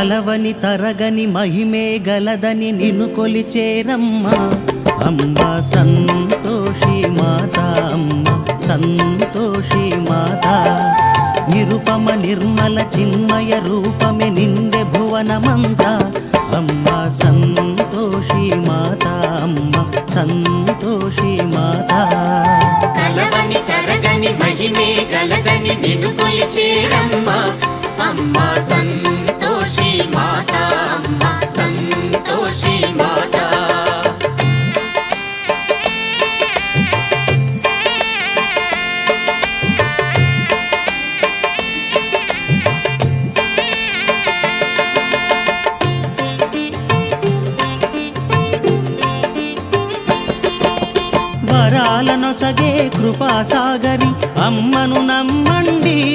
కలవని తరగని మహిమే గలదని నిన్ను కొలిచేరమ్మ. అమ్మ సంతోషి మాత అమ్మ సంతోషి మాత. నిరుపమ నిర్మల చిన్మయ రూపమే నిండే భువనమంతా. అమ్మ సంతోషి మాత అమ్మ సంతోషి మాత. కలవని తరగని మహిమే గలదని నిన్ను కొలిచేరమ్మ. వరాలనొసగే కృపాసాగరి అమ్మను నమ్మండి.